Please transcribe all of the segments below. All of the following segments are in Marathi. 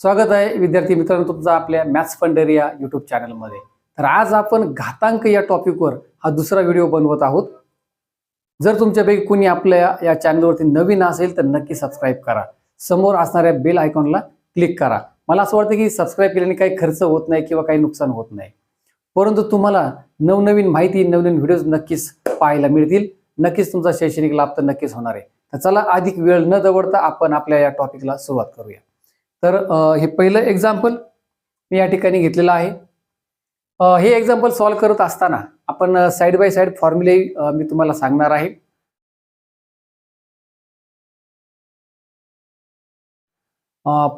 स्वागत आहे विद्यार्थी मित्रांनो तुमचं आपल्या मॅथ्स फंडर या युट्यूब चॅनलमध्ये तर आज आपण घातांक या टॉपिकवर हा दुसरा व्हिडिओ बनवत आहोत. जर तुमच्यापैकी कुणी आपल्या या चॅनलवरती नवीन असेल तर नक्की सबस्क्राईब करा. समोर असणाऱ्या बेल आयकॉनला क्लिक करा. मला असं वाटतं की सबस्क्राईब केल्याने काही खर्च होत नाही किंवा काही नुकसान होत नाही. परंतु तुम्हाला नवनवीन माहिती नवनवीन व्हिडिओज नक्कीच पाहायला मिळतील. नक्कीच तुमचा शैक्षणिक लाभ तर नक्कीच होणार आहे. तर चला अधिक वेळ न दवडता आपण आपल्या या टॉपिकला सुरुवात करूया. तर हे पहिलं एक्झाम्पल मी या ठिकाणी घेतलेलं आहे. हे एक्झाम्पल सॉल्व्ह करत असताना आपण साईड बाय साईड फॉर्म्युले मी तुम्हाला सांगणार आहे.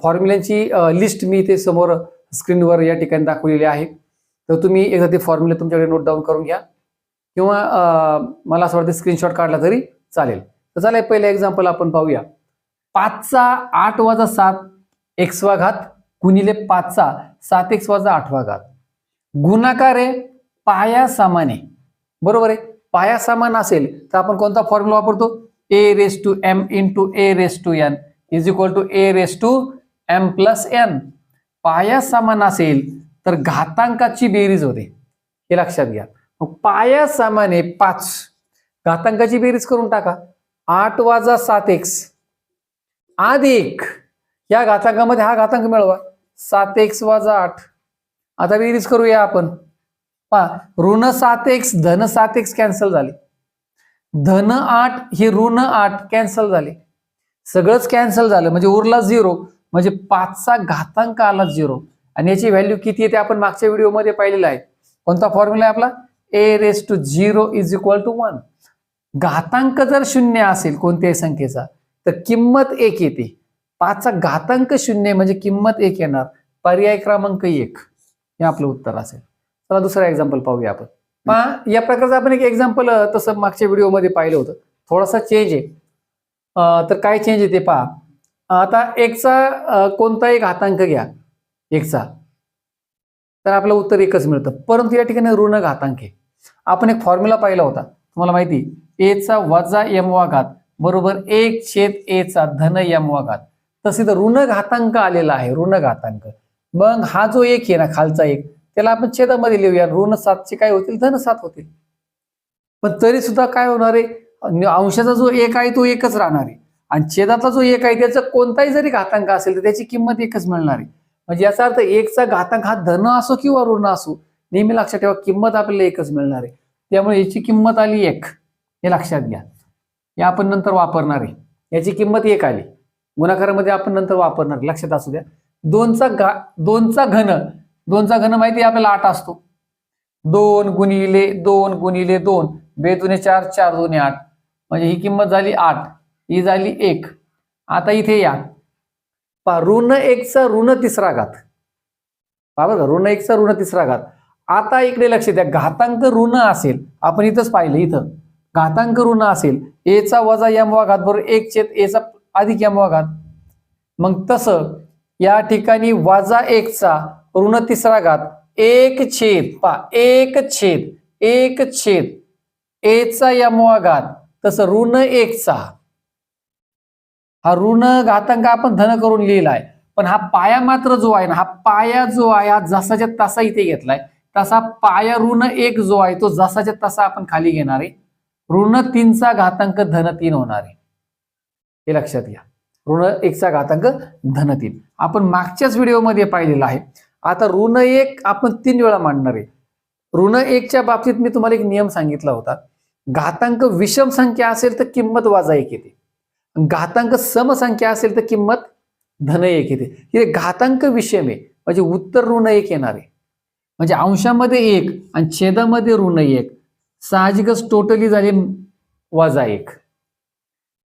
फॉर्म्युल्यांची लिस्ट मी इथे समोर स्क्रीनवर या ठिकाणी दाखवलेली आहे. तर तुम्ही एकदा ते फॉर्म्युले तुमच्याकडे नोट डाऊन करून घ्या. किंवा मला असं वाटतं स्क्रीनशॉट काढला तरी चालेल. तर चालेल पहिलं एक्झाम्पल आपण पाहूया. पाचचा आठ वाजा सात एक्सवा घात गुणिले पाचचा सात एक्स वाजा आठवा घात गुणाकार आहे पाया सामाने आहे बरोबर आहे? पाया सामान असेल तर आपण कोणता फॉर्म्युला वापरतो? A raise to m into a raise to n is equal to a raise to m plus n पाया सामान असेल तर घातांकाची बेरीज होते. हे लक्षात घ्या. मग पाया सामाने आहे पाच. घातांकाची बेरीज करून टाका. आठ वाजा सात एक्स. अधिक या घातांकामध्ये हा घातांक मिळवा. सात एक्स वाजा आठ. आता बेरीज करूया आपण. पहा ऋण सात एक्स धन सात एक्स कॅन्सल झाले. धन आठ हे ऋण आठ कॅन्सल झाले. सगळंच कॅन्सल झालं. म्हणजे उरला झिरो. म्हणजे पाचचा घातांक आला झिरो. आणि याची व्हॅल्यू किती आहे ते आपण मागच्या व्हिडिओमध्ये पाहिलेलं आहे. कोणता फॉर्म्युला आहे आपला? A raise to zero is equal to one घातांक जर शून्य असेल कोणत्याही संख्येचा तर किंमत एक येते. पाचचा घातांक शून्य म्हणजे किंमत एक येणार. पर्याय क्रमांक एक. हे आपलं उत्तर असेल. चला दुसरा एक्झाम्पल पाहूया आपण. पहा या प्रकारचं आपण एक एक्झाम्पल तसं मागच्या व्हिडिओमध्ये पाहिलं होतं. थोडासा चेंज आहे. तर काय चेंज आहे ते पहा. आता एकचा कोणताही घातांक घ्या. एकचा तर आपलं उत्तर एकच मिळतं. परंतु या ठिकाणी ऋण घातांक आहे. आपण एक फॉर्म्युला पाहिला होता. तुम्हाला माहिती एचा वजा यम वा घात बरोबर एक छेद एचा धन यम वा घात तसे तर ऋणघातांक आलेला आहे ऋणघातांक. मग हा जो एक आहे ना खालचा एक त्याला आपण छेदामध्ये लिहूया. ऋण सातचे काय होतील? धन सात होतील. पण तरी सुद्धा काय होणार आहे? अंशाचा जो एक आहे तो एकच राहणार आहे. आणि छेदातला जो एक आहे त्याचा कोणताही जरी घातांक असेल तर त्याची किंमत एकच मिळणार आहे. म्हणजे याचा अर्थ एकचा घातांक हा धन असो किंवा ऋण असो नेहमी लक्षात ठेवा किंमत आपल्याला एकच मिळणार आहे. त्यामुळे याची किंमत आली एक. हे लक्षात घ्या. हे आपण नंतर वापरणार आहे. याची किंमत एक आली. गुणाकारामध्ये आपण नंतर वापरणार लक्षात असू द्या. दोनचा घा दोनचा घन दोनचा घन माहिती आपल्याला आठ असतो. दोन गुणिले दोन गुणिले दोन बे दुने चार चार दुने आठ. म्हणजे ही किंमत झाली आठ ही झाली एक. आता इथे या. पहा ऋण एकचा ऋण तिसरा घात. पहा बरं का ऋण एकचा ऋण तिसरा घात. आता इकडे लक्ष द्या घातांक ऋण असेल आपण इथंच पाहिलं इथं. घातांक ऋण असेल एचा वजा यम वा घात बरोबर एक छेद एचा अधिक या वा घात मग तसं या ठिकाणी वजा एकचा ऋण तिसरा घात. एक छेद पा एक छेद एक छेद. एचा यमवा घात. तसं ऋण एकचा. हा ऋण घातांक आपण धन करून लिहिलाय. पण हा पाया मात्र जो आहे ना हा पाया जो आहे हा जसाच्या तसा इथे घेतलाय. तसा पाया ऋण एक जो आहे तो जसाच्या तसा आपण खाली घेणार आहे. ऋण तीनचा घातांक धन तीन होणार आहे. हे लक्षात घ्या. ऋण एकचा घातांक धन तीन. आपण मागच्याच व्हिडिओमध्ये पाहिलेला आहे. आता ऋण एक आपण तीन वेळा मांडणार आहे. ऋण एकच्या बाबतीत मी तुम्हाला एक नियम सांगितला होता. घातांक विषम संख्या असेल तर किंमत वाजा एक येते. घातांक समसंख्या असेल तर किंमत धन एक येते. हे घातांक विषम आहे. म्हणजे उत्तर ऋण एक येणार आहे. म्हणजे अंशामध्ये एक आणि छेदामध्ये ऋण एक. साहजिकच टोटली झाली वाजा एक.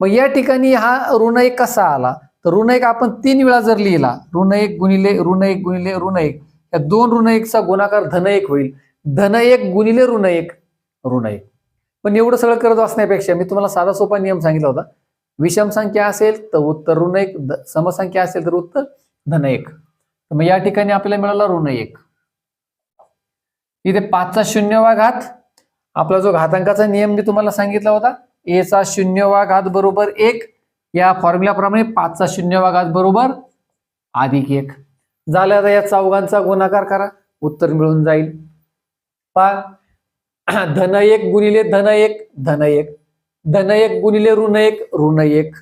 मग या ठिकाणी हा ऋण एक कसा आला? तर ऋण एक आपण तीन वेळा जर लिहिला ऋण एक गुणिले ऋण एक गुणिले ऋण एक या दोन ऋण एकचा गुणाकार धन एक होईल. धन एक गुणिले ऋण एक ऋण एक. पण एवढं सगळं करत असण्यापेक्षा मी तुम्हाला साधा सोपा नियम सांगितला होता. विषम संख्या असेल तर उत्तर ऋण एक समसंख्या असेल तर उत्तर धन एक. तर मग या ठिकाणी आपल्याला मिळाला ऋण एक. इथे पाचचा शून्यवा घात आपला जो घातांकाचा नियम मी तुम्हाला सांगितला होता एचा शून्य वाघात बरोबर एक. या फॉर्म्युल्याप्रमाणे पाचचा शून्य वाघात बरोबर अधिक एक. झाल्या आता या चौघांचा गुणाकार करा. उत्तर मिळून जाईल. पा धन एक गुणिले धन एक धन एक. धन एक गुणिले ऋण एक ऋण एक.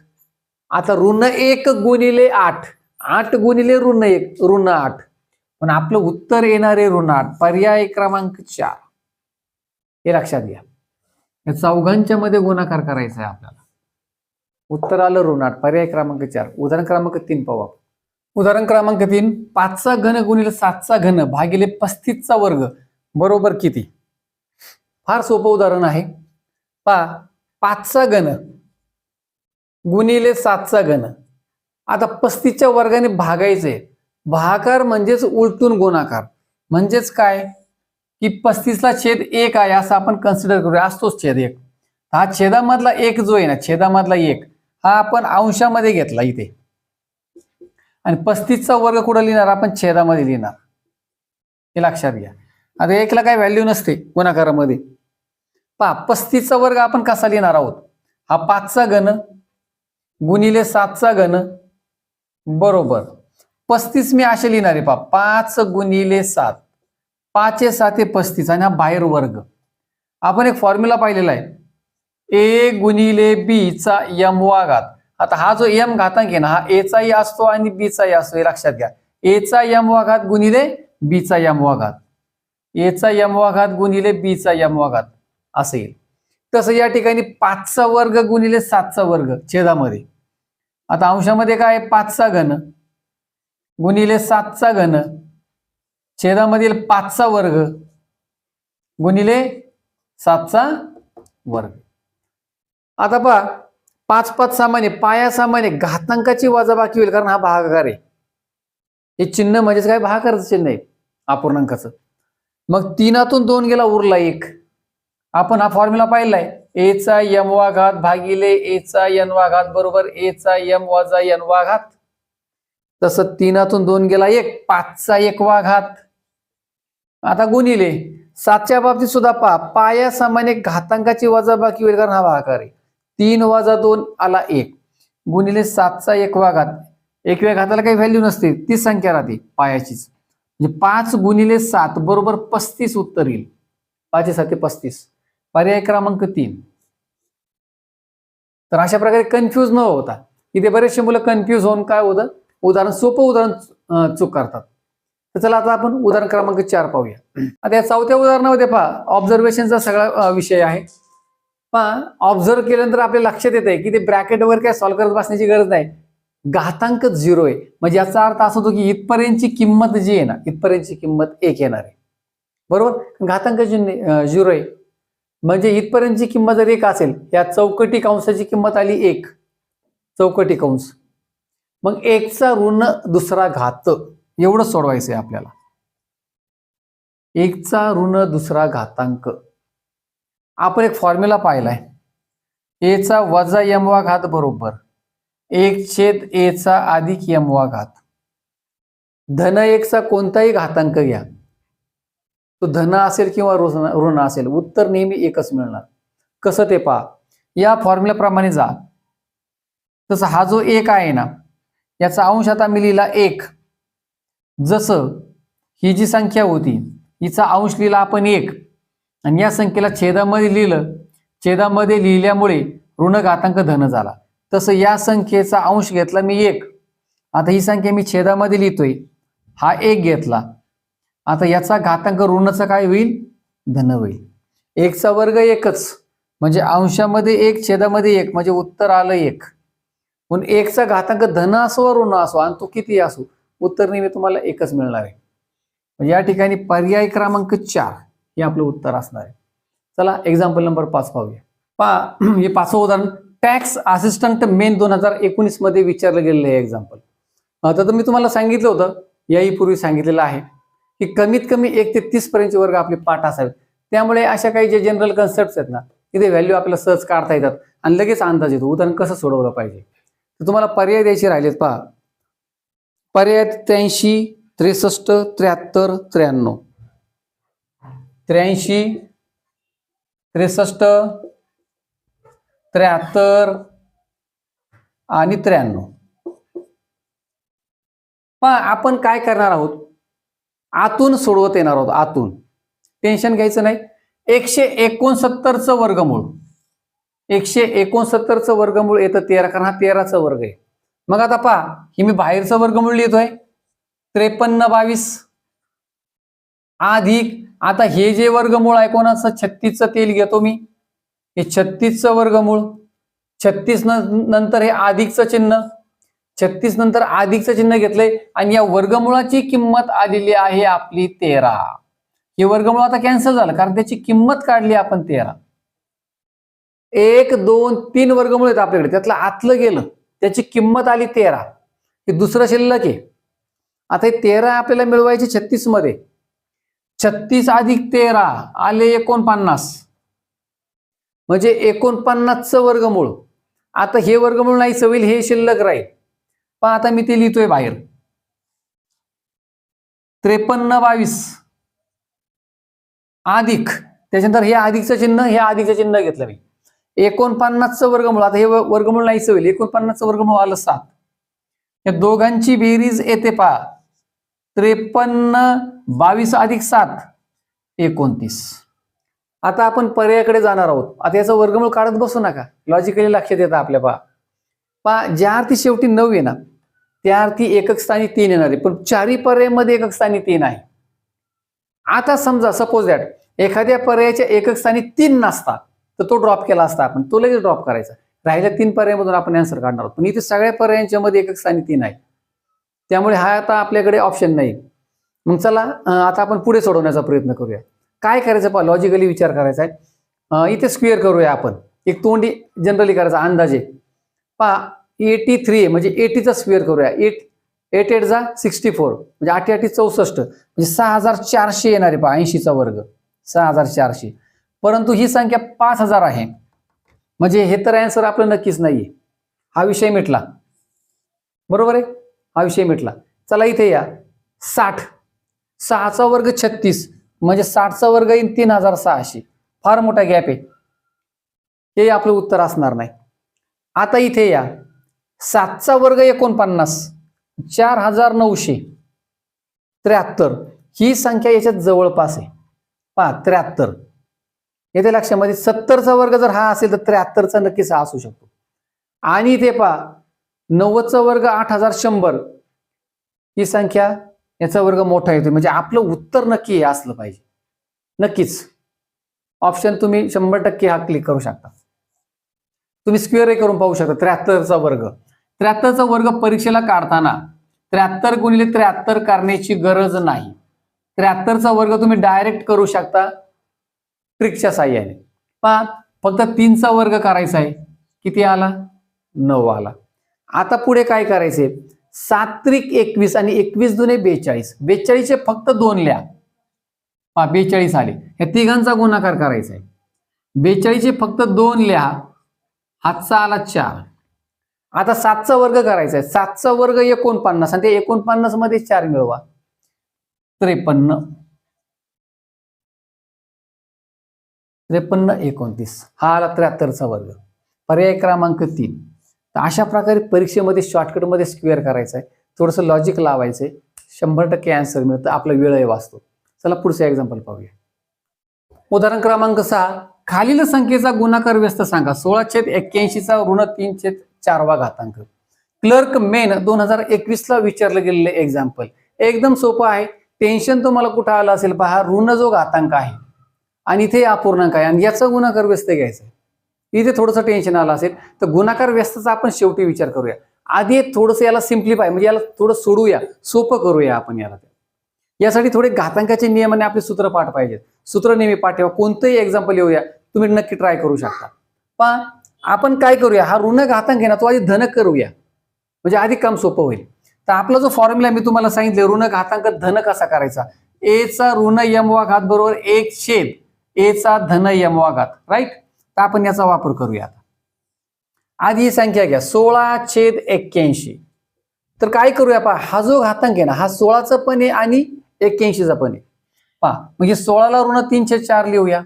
आता ऋण एक गुणिले आठ. आठ गुणिले ऋण एक ऋण आठ. पण आपलं उत्तर येणारे ऋण आठ. पर्याय क्रमांक चार. हे लक्षात घ्या. या चौघांच्या मध्ये गुणाकार करायचा आहे आपल्याला. उत्तर आलं ऋणाट पर्याय क्रमांक चार. उदाहरण क्रमांक तीन पाहू आपण. उदाहरण क्रमांक तीन. पाचचा घन गुणिले सातचा घन भागिले पस्तीसचा वर्ग. बरोबर किती? फार सोपं उदाहरण आहे. पा पाचचा घन गुणिले सातचा घन. आता पस्तीसच्या वर्गाने भागायचे भागाकार म्हणजेच उलटून गुणाकार. म्हणजेच काय? की पस्तीसला छेद एक आहे असं आपण कन्सिडर करूया. असतोच छेद एक. हा छेदामधला एक जो आहे ना छेदामधला एक हा आपण अंशामध्ये घेतला इथे. आणि पस्तीसचा वर्ग कुठं लिहिणार? आपण छेदामध्ये लिहिणार. हे लक्षात घ्या. आता एकला काय व्हॅल्यू नसते गुणाकारामध्ये. पहा पस्तीसचा वर्ग आपण कसा लिहिणार आहोत? हा पाचचा घन गुणिले सातचा घन बरोबर. पस्तीस मी असे लिहिणार आहे पा पाच गुणिले सात. पाचे साते पस्तीस आणि हा बाहेर वर्ग. आपण एक फॉर्म्युला पाहिलेला आहे. ए गुणिले बी चा यम वा घात आता हा जो यम घातांक आहे ना हा ए चाही असतो आणि बी चाही असतो हे लक्षात घ्या. ए चा यम वा घात गुणिले बी चा यम वा घात ए चा यम वा घात गुणिले बी चा यम वा घात असं येईल. तसं या ठिकाणी पाचचा वर्ग गुणिले सातचा वर्ग छेदामध्ये. आता अंशामध्ये काय आहे? पाचचा घन. गुणिले सातचा घन. छेदामधील पाचचा वर्ग गुणिले सातचा वर्ग. आता पहा पाच पाच सामान्य पाया सामान्य घातांकाची वाजाबाकी होईल कारण हा भागाकार आहे. हे चिन्ह म्हणजेच काय? भागाकारचं चिन्ह आहे अपूर्णांकाचं. मग तीनातून दोन गेला उरला एक. आपण हा फॉर्म्युला पाहिलाय ए चा यम वा घात भागिले ए चा यन वा घात बरोबर? ए चा यम वाजा यन वा घात तसं तीनातून दोन गेला एक पाचचा एक वा घात आता गुणिले सातच्या बाबतीत सुद्धा पा पाया सामान्य घातांकाची वजाबाकी होईल कारण हा भागाकार आहे. तीन वजा दोन आला एक. गुणिले सातचा एक वाघात एकव्या घाताला काही व्हॅल्यू नसते तीच संख्या राहते पायाचीच. म्हणजे पाच गुणिले सात बरोबर पस्तीस उत्तर येईल. पाचशे ते पस्तीस. पर्याय क्रमांक तीन. तर अशा प्रकारे कन्फ्यूज न होता. इथे बरेचसे मुलं कन्फ्यूज होऊन काय होतं? उदाहरण सोपं उदाहरण चूक करतात. तर चला आता आपण उदाहरण क्रमांक चार पाहूया. आता या चौथ्या उदाहरणामध्ये पहा ऑब्झर्वेशनचा सगळा विषय आहे. पहा ऑब्झर्व केल्यानंतर आपल्या लक्षात येत आहे की ते ब्रॅकेट काय सॉल्व्ह करत बसण्याची गरज नाही. घातांक झिरो आहे. म्हणजे याचा अर्थ असा होतो की इथपर्यंतची किंमत जी आहे ना इथपर्यंतची किंमत एक येणार आहे. बरोबर? घातांक झिरो आहे. म्हणजे इथपर्यंतची किंमत जर एक असेल या चौकटी कंसाची किंमत आली एक. चौकटी कंस. मग एकचा ऋण दुसरा घात. एवढं सोडवायचं आहे आपल्याला. एकचा ऋण दुसरा घातांक. आपण एक फॉर्म्युला पाहिलाय. एचा वजा यम वा घात बरोबर. एक छेद एचा अधिक यम वा घात. धन एकचा कोणताही घातांक घ्या. तो धन असेल किंवा ऋण असेल उत्तर नेहमी एकच मिळणार. कसं ते पहा. या फॉर्म्युल्याप्रमाणे जा. तसं हा जो एक आहे ना याचा अंश आता मी लिहिला एक. जसं ही जी संख्या होती हिचा अंश लिहिला आपण एक. आणि या संख्येला छेदामध्ये लिहिलं. छेदामध्ये लिहिल्यामुळे ऋण घातांक धन झाला. तसं या संख्येचा अंश घेतला मी एक. आता ही संख्या मी छेदामध्ये लिहितोय. हा एक घेतला. आता याचा घातांक ऋणचं काय होईल? धन होईल. एकचा वर्ग एकच. म्हणजे अंशामध्ये एक छेदामध्ये एक. म्हणजे उत्तर आलं एक. पण एकचा घातांक धन असो ऋण असो आणि तो किती असो? उत्तर नेहमी तुम्हाला एकच मिळणार आहे. म्हणजे या ठिकाणी पर्याय क्रमांक चार हे आपलं उत्तर असणार आहे. चला एक्झाम्पल नंबर पाच पाहूया. पहा हे पाचवं उदाहरण. टॅक्स असिस्टंट मेन दोन हजार एकोणीसमध्ये विचारलं गेलेलं आहे एक्झाम्पल तर मी तुम्हाला सांगितलं होतं याही पूर्वी सांगितलेलं आहे की कमीत कमी एक ते तीस पर्यंतचे वर्ग आपले पाठ असावेत. त्यामुळे अशा काही जे जनरल कन्सेप्ट आहेत ना तिथे व्हॅल्यू आपल्याला सहज काढता येतात आणि लगेच अंदाज येतो. उदाहरण कसं सोडवलं पाहिजे? तर तुम्हाला पर्याय द्यायचे राहिलेत पहा. पर्याय त्र्याऐंशी त्रेसष्ट त्र्याहत्तर त्र्याण्णव. त्र्याऐंशी त्रेसष्ट त्र्याहत्तर आणि त्र्याण्णव. पण आपण काय करणार आहोत? आतून सोडवत येणार आहोत आतून. टेन्शन घ्यायचं नाही. एकशे एकोणसत्तरचं वर्गमूळ. एकशे एकोणसत्तरचं वर्गमूळ येतं तेरा कारण हा तेराचा वर्ग आहे. मग आता पहा हे मी बाहेरचं वर्गमूळ लिहितोय. त्रेपन्न बावीस. अधिक आता हे जे वर्गमूळ आहे कोणाचं? छत्तीसचं तेल घेतो मी. हे छत्तीसचं वर्गमूळ छत्तीस नंतर हे अधिकचं चिन्ह. छत्तीस नंतर अधिकचं चिन्ह घेतलंय आणि या वर्गमुळाची किंमत आलेली आहे आपली तेरा. हे वर्गमूळ आता कॅन्सल झालं कारण त्याची किंमत काढली आपण तेरा. एक दोन तीन वर्गमूळ आहेत आपल्याकडे त्यातलं आतलं गेलं. त्याची किंमत आली तेरा. हे दुसरं शिल्लक आहे. आता हे तेरा आपल्याला मिळवायचे छत्तीसमध्ये छत्तीस अधिक तेरा आले एकोणपन्नास. म्हणजे एकोणपन्नासचं वर्गमूळ. आता हे वर्गमूळ नाही होईल हे शिल्लक राहील. पण आता मी ते लिहितोय बाहेर. त्रेपन्न बावीस. अधिक. त्याच्यानंतर हे अधिकचं चिन्ह हे अधिकचं चिन्ह घेतलं मी. एकोणपन्नासचं वर्गमूळ आता हे वर्गमूळ नाहीच होईल एकोणपन्नासचं वर्गमूळ आलं सात. या दोघांची बेरीज येते पहा. त्रेपन्न बावीस अधिक सात एकोणतीस. आता आपण पर्यायाकडे जाणार आहोत. आता याचं वर्गमूळ काढत बसू नका. लॉजिकली लक्षात येतं आपल्या पहा. पहा ज्या अर्थी शेवटी नऊ येणार त्या अर्थी एकक स्थानी तीन येणार आहे. पण चारही पर्यायामध्ये एकक स्थानी तीन आहे. आता समजा सपोज दॅट एखाद्या पर्यायाच्या एकक स्थानी तीन नसतात. तर तो ड्रॉप केला असता आपण. तो लगेच ड्रॉप करायचा. राहिल्या तीन पर्यायमधून आपण आन्सर काढणार आहोत. पण इथे सगळ्या पर्यायांच्या मध्ये एकच स्थानी तीन आहे त्यामुळे हा आता आपल्याकडे ऑप्शन नाही. मग चला आता आपण पुढे सोडवण्याचा प्रयत्न करूया. काय करायचं पहा? लॉजिकली विचार करायचा आहे. इथे स्क्वेअर करूया आपण. एक तोंडी जनरली करायचा अंदाजे. पहा एटी थ्री म्हणजे एटीचा स्क्वेअर करूया. एट एट एट जा सिक्स्टी फोर म्हणजे आठी आठी चौसष्ट. म्हणजे सहा हजार चारशे येणार आहे पहा ऐंशीचा वर्ग. सहा हजार चारशे. परंतु ही संख्या पाच हजार आहे. म्हणजे हे तर अँसर आपलं नक्कीच नाहीये. हा विषय मिटला. बरोबर आहे? हा विषय मिटला. चला इथे या. साठ. सहाचा वर्ग छत्तीस. म्हणजे साठचा वर्ग येईल तीन हजार सहाशे. फार मोठा गॅप आहे. हे आपलं उत्तर असणार नाही. आता इथे या. सातचा वर्ग एकोणपन्नास. चार हजार नऊशे. त्र्याहत्तर. ही संख्या याच्यात जवळपास आहे. पहा त्र्याहत्तर. येथे लक्षामध्ये सत्तरचा वर्ग जर हा असेल तर त्र्याहत्तरचा नक्कीच हा असू शकतो. आणि इथे पहा नव्वदचा वर्ग आठ हजार शंभर. ही संख्या याचा वर्ग मोठा येतो म्हणजे आपलं उत्तर नक्की हे असलं पाहिजे. नक्कीच. ऑप्शन तुम्ही शंभर टक्के हा क्लिक करू शकता. तुम्ही स्क्वेअर करून पाहू शकता. त्र्याहत्तरचा वर्ग. त्र्याहत्तरचा वर्ग परीक्षेला काढताना त्र्याहत्तर गुणिले त्र्याहत्तर करण्याची गरज नाही. त्र्याहत्तरचा वर्ग तुम्ही डायरेक्ट करू शकता. ट्रिकच्या साह्याने. पहा फक्त तीनचा वर्ग करायचा आहे. किती आला? नऊ आला. आता पुढे काय करायचे सात्विक एकवीस आणि एकवीस दुने बेचाळीस. बेचाळीसचे फक्त दोन लिहा. पहा बेचाळीस आले. या तिघांचा गुणाकार करायचा आहे. बेचाळीसचे फक्त दोन लिहा. हातचा आला चार. आता सातचा वर्ग करायचा आहे. सातचा वर्ग एकोणपन्नास आणि ते एकोणपन्नासमध्ये चार मिळवा. त्रेपन्न. त्रेपन्न एकोणतीस. हा आला त्र्याहत्तरचा वर्ग. पर्याय क्रमांक तीन. तर अशा प्रकारे परीक्षेमध्ये शॉर्टकटमध्ये स्क्वेअर करायचं आहे थोडंसं लॉजिक लावायचं आहे शंभर टक्के आन्सर मिळतं आपला वेळही वाचतो. चला पुढचं एक्झाम्पल पाहूया. उदाहरण क्रमांक सहा. खालील संख्येचा गुणाकार व्यस्त सांगा. सोळा छेद एक्क्याऐंशीचा ऋण तीन छेद चारवा घातांक. क्लर्क मेन दोन हजार एकवीसला विचारलं गेलेलं एक्झाम्पल एकदम सोपं आहे. टेन्शन तुम्हाला कुठं आलं असेल पहा. ऋण जो घातांक आहे. आणि इथे अपूर्णांक आहे आणि याचा गुणाकार व्यस्त घ्यायचा आहे. इथे थोडंसं टेन्शन आलं असेल तर गुणाकार व्यस्तचा आपण शेवटी विचार करूया. आधी एक थोडंसं याला सिम्प्लिफाय म्हणजे याला थोडं सोडूया सोपं करूया आपण याला यासाठी थोडे घातांकाचे नियमाने आपले सूत्र पाठ पाहिजेत. सूत्र नेहमी पाठ ठेवा. कोणतंही एक्झाम्पल येऊया तुम्ही नक्की ट्राय करू शकता. पण आपण काय करूया? हा ऋण घातांक आहे ना तो आधी धन करूया. म्हणजे आधी काम सोपं होईल. तर आपला जो फॉर्म्युला मी तुम्हाला सांगितले ऋण घातांक धन कसा करायचा. एचा ऋण यमवा घात बरोबर एक छेद. एचा धन यमवा घात राईट तर आपण याचा वापर करूया आता. आधी ही संख्या घ्या सोळा छेद एक्क्याऐंशी. तर काय करूया पहा हा जो घातांक आहे ना हा सोळाचा पण आहे आणि एक्क्याऐंशीचा पण आहे. पहा म्हणजे सोळाला ऋण तीनशे चार लिहूया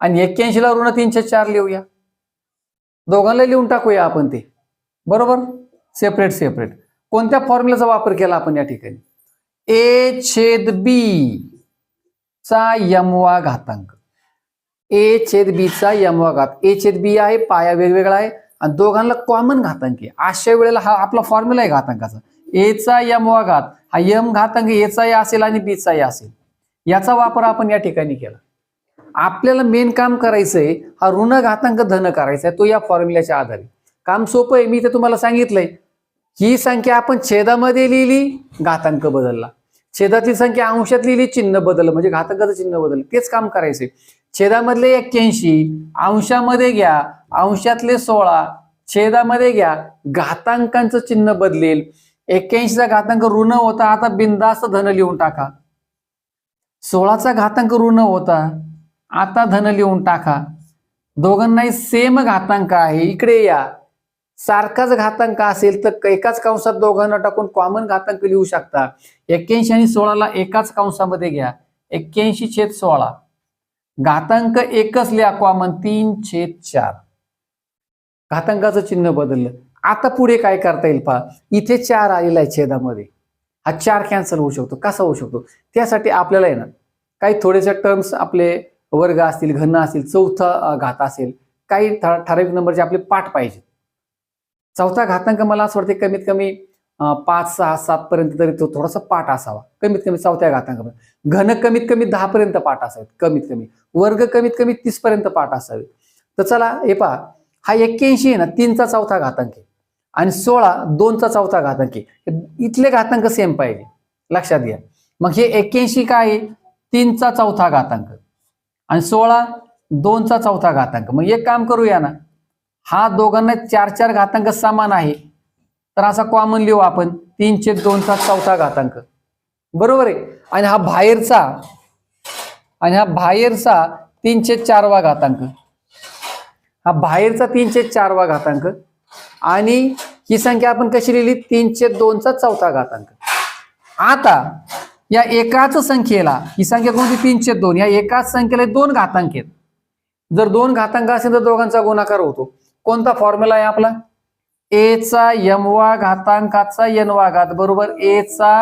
आणि एक्क्याऐंशीला ऋण तीनशे चार लिहूया. दोघांना लिहून टाकूया आपण ते. बरोबर? सेपरेट सेपरेट कोणत्या फॉर्म्युलाचा वापर केला आपण या ठिकाणी? ए छेद बी चा यमवा घातांक. ए छेद बीचा यमवा घात ए छेद बी आहे पाया वेगवेगळा आहे आणि दोघांना कॉमन घातांक आहे. अशा वेळेला हा आपला फॉर्म्युला आहे घातांकाचा. ए चा यमवा घात हा यम घातांक एचाही असेल आणि बीचा या असेल. याचा वापर आपण या ठिकाणी केला. आपल्याला मेन काम करायचंय हा ऋण घातांक धन करायचा आहे तो या फॉर्म्युल्याच्या आधारे. काम सोपं आहे मी ते तुम्हाला सांगितलंय. ही संख्या आपण छेदामध्ये लिहिली घातांक बदलला. छेदातली संख्या अंशात लिहिली चिन्ह बदललं. म्हणजे घातांकाचं चिन्ह बदल तेच काम करायचंय. छेदामधले एक्क्याऐंशी अंशामध्ये घ्या अंशातले सोळा छेदामध्ये घ्या घातांकांचं चिन्ह बदलेल. एक्क्याऐंशीचा घातांक ऋण होता आता बिंदास्त धन लिहून टाका. सोळाचा घातांक ऋण होता आता धन लिहून टाका. दोघांनाही सेम घातांक आहे इकडे या. सारखाच घातांक असेल तर एकाच कंसात दोघांना टाकून कॉमन घातांक लिहू शकता. एक्क्याऐंशी आणि सोळाला एकाच कंसामध्ये घ्या. एक्क्याऐंशी छेद सोळा. घातांक एकच लिहा कॉमन तीन छेद चार. घातांकाचं चिन्ह बदललं. आता पुढे काय करता येईल पहा. इथे चार आलेला आहे छेदामध्ये. हा चार कॅन्सल होऊ शकतो. कसा होऊ शकतो? त्यासाठी आपल्याला आहे ना काही थोडेसे टर्म्स आपले वर्ग असतील घन असतील चौथा घात असेल काही ठरा- ठराविक नंबरचे आपले पाठ पाहिजे चौथा घातांक मला असं वाटते कमीत कमी पाच सहा सात पर्यंत तरी तो थोडासा पाठ असावा. कमीत कमी चौथ्या घातांकापर्यंत. घन कमीत कमी दहा पर्यंत पाठ असावेत कमीत कमी. वर्ग कमीत कमी तीस पर्यंत पाठ असावे तर चला हे पहा. हा एक्क्याऐंशी आहे ना तीनचा चौथा घातांक आहे. आणि सोळा दोनचा चौथा घातांक आहे. इथले घातांक सेम पाहिजे. लक्षात घ्या. मग हे एक्क्याऐंशी काय आहे? तीनचा चौथा घातांक. आणि सोळा दोनचा चौथा घातांक. मग एक काम करूया ना. हा दोघांना चार चार घातांक समान आहे. तर असा कॉमन लिहू आपण. तीनशे दोनचा चौथा घातांक. बरोबर आहे? आणि हा बाहेरचा आणि हा बाहेरचा तीनशे चारवा घातांक. हा बाहेरचा तीनशे चारवा घातांक. आणि ही संख्या आपण कशी लिहिली? तीनशे दोनचा चौथा घातांक. आता या एकाच संख्येला ही संख्या कोणती? तीनशे दोन. या एकाच संख्येला दोन घातांक आहेत. जर दोन घातांक असेल तर दोघांचा गुणाकार होतो. कोणता फॉर्म्युला आहे आपला? ए चा यमवा घातांकाचा यनवा घात बरोबर? ए चा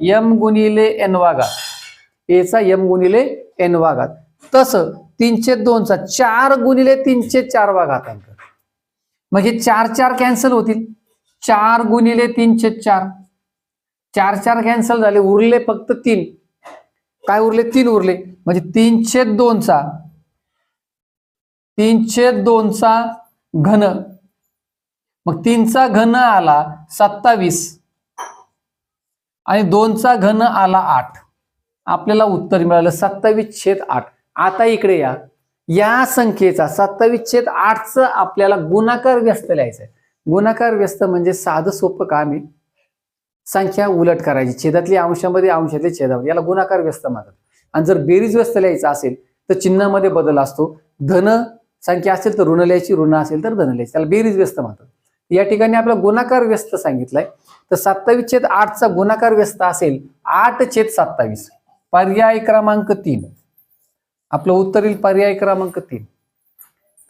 यम गुणिले एनवा घात ए चा यम गुणिले एनवा घात तसं तीनशे दोनचा चार गुणिले तीनशे चारवा घातांक म्हणजे चार चार कॅन्सल होतील. चार गुणिले तीनशे चार. चार चार कॅन्सल झाले उरले फक्त तीन. काय उरले? तीन उरले. म्हणजे तीनशे दोनचा तीनशे दोनचा घन. मग तीनचा घन आला सत्तावीस. आणि दोनचा घन आला आठ. आपल्याला उत्तर मिळालं सत्तावीस छेद आठ. आता इकडे या. या संख्येचा सत्तावीस छेद आठच आपल्याला गुणाकार व्यस्त लिहायचा आहे गुणाकार व्यस्त म्हणजे साधं सोपं काम आहे. संख्या उलट करायची. छेदातली अंशामध्ये अंशातले छेदामध्ये याला गुणाकार व्यस्त म्हणतात. आणि जर बेरीज व्यस्त लिहायचं असेल तर चिन्हामध्ये बदल असतो. धन संख्या असेल तर ऋण लिहायची. ऋण असेल तर धन लिहायची. त्याला बेरीज व्यस्त म्हणतात. या ठिकाणी आपला गुणाकार व्यस्त सांगितलाय. तर सत्तावीस छेद आठचा गुणाकार व्यस्त असेल आठ छेद सत्तावीस. पर्याय क्रमांक तीन. आपलं उत्तर येईल पर्याय क्रमांक तीन.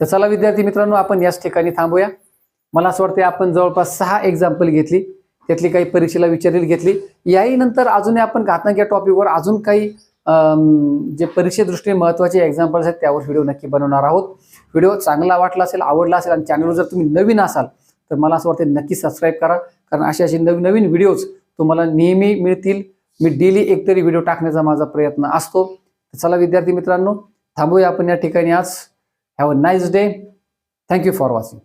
तर चला विद्यार्थी मित्रांनो आपण याच ठिकाणी थांबूया. मला असं वाटतं आपण जवळपास सहा एक्झाम्पल घेतली. त्यातली काही परीक्षेला विचारेल घेतली. याही नंतर अजूनही आपण घातनाक या टॉपिकवर अजून काही जे परीक्षेदृष्टीने महत्त्वाचे एक्झाम्पल्स आहेत त्यावर व्हिडिओ नक्की बनवणार आहोत. व्हिडिओ चांगला वाटला असेल आवडला असेल आणि चॅनलवर जर तुम्ही नवीन असाल तर मला असं वाटतं नक्की सबस्क्राईब करा. कारण अशी अशी नवीन नवीन व्हिडिओज तुम्हाला नेहमी मिळतील. मी डेली एकतरी व्हिडिओ टाकण्याचा माझा प्रयत्न असतो. चला विद्यार्थी मित्रांनो थांबूया आपण या ठिकाणी आज. Have a nice day thank you for watching